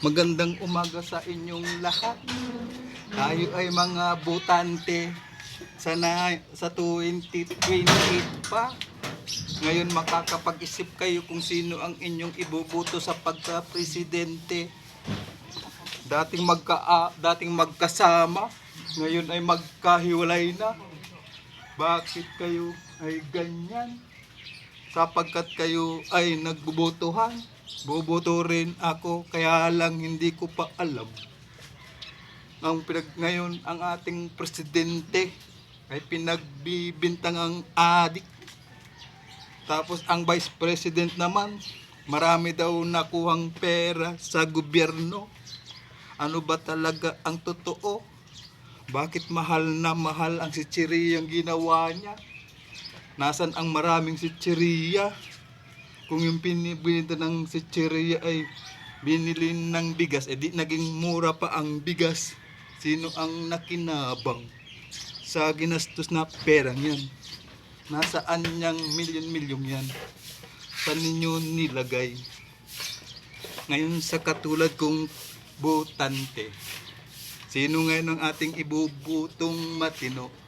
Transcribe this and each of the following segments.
Magandang umaga sa inyong lahat. Tayo ay mga butante. Sana sa 2028 pa. Ngayon makakapag-isip kayo kung sino ang inyong ibubuto sa pagka-presidente. Dating magka ah, dating magkasama, ngayon ay magkahiwalay na. Bakit kayo ay ganyan? Sapagkat kayo ay nagbubutuhan. Bubuto rin ako, kaya lang hindi ko pa alam. Ang pinag ngayon, ang ating presidente ay pinagbibintangang adik. Tapos ang vice president naman, marami daw nakuhang pera sa gobyerno. Ano ba talaga ang totoo? Bakit mahal na mahal ang si ang ginawa niya? Nasaan ang maraming si Kung yung pinibinta ng si ay binili ng bigas, edi naging mura pa ang bigas. Sino ang nakinabang sa ginastos na pera yan? Nasaan niyang milyon-milyon yan? Saan ninyo nilagay? Ngayon sa katulad kong butante, sino ngayon ang ating ibubutong matino?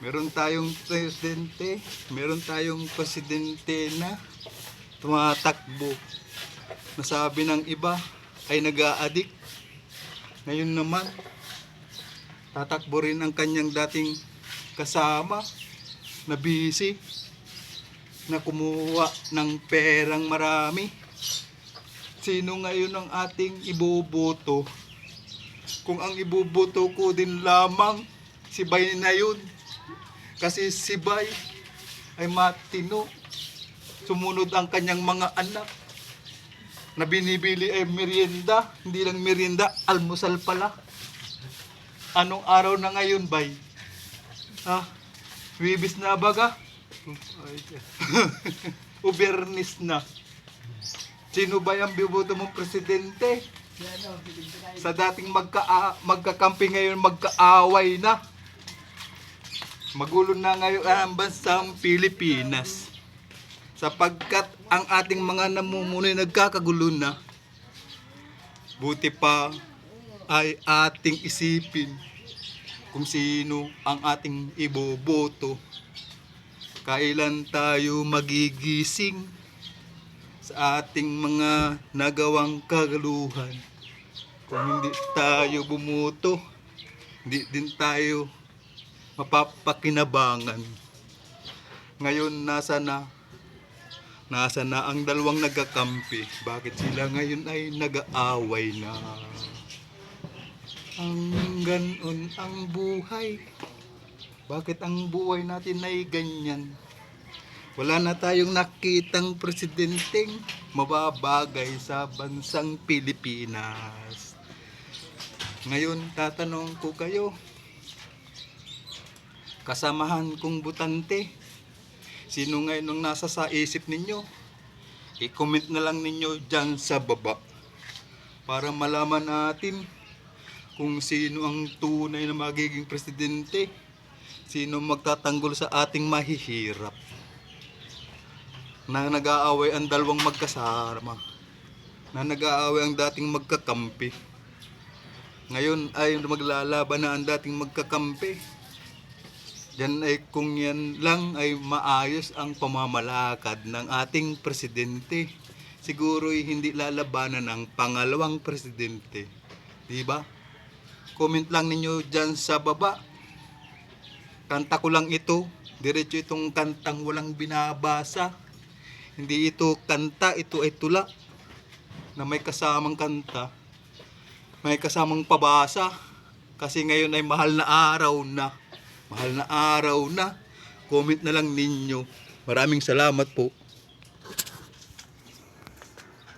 Meron tayong presidente, meron tayong presidente na tumatakbo. Nasabi ng iba ay nag-a-addict. Ngayon naman, tatakbo rin ang kanyang dating kasama na busy na kumuha ng perang marami. Sino ngayon ang ating iboboto? Kung ang iboboto ko din lamang, si Bay na yun. Kasi si Bay ay matino. Sumunod ang kanyang mga anak na binibili ay merienda. Hindi lang merienda, almusal pala. Anong araw na ngayon, Bay? Ha? Wibis na baga? Ubernis na. Sino ba yung biboto mong presidente? Sa dating magka magkakampi ngayon magkaaway na. Magulo na ngayon ang bansang Pilipinas. Sapagkat ang ating mga namumunoy nagkakagulo na. Buti pa ay ating isipin kung sino ang ating iboboto. Kailan tayo magigising sa ating mga nagawang kagaluhan. Kung hindi tayo bumuto, hindi din tayo mapapakinabangan. Ngayon nasa na nasa na ang dalawang nagkakampi. Bakit sila ngayon ay nag-aaway na? Ang ganon ang buhay. Bakit ang buhay natin ay ganyan? Wala na tayong nakitang presidenteng mababagay sa bansang Pilipinas. Ngayon, tatanong ko kayo, kasamahan kong butante, sino ngayon ang nasa sa isip ninyo? I-comment na lang ninyo dyan sa baba para malaman natin kung sino ang tunay na magiging presidente, sino magtatanggol sa ating mahihirap. Na nag-aaway ang dalawang magkasama, na nag-aaway ang dating magkakampi. Ngayon ay maglalaban na ang dating magkakampi. Yan ay kung yan lang ay maayos ang pamamalakad ng ating presidente. Siguro hindi lalabanan ng pangalawang presidente. Di ba? Comment lang ninyo dyan sa baba. Kanta ko lang ito. Diretso itong kantang walang binabasa. Hindi ito kanta, ito ay tula. Na may kasamang kanta. May kasamang pabasa. Kasi ngayon ay mahal na araw na. Mahal na araw na. Comment na lang ninyo. Maraming salamat po.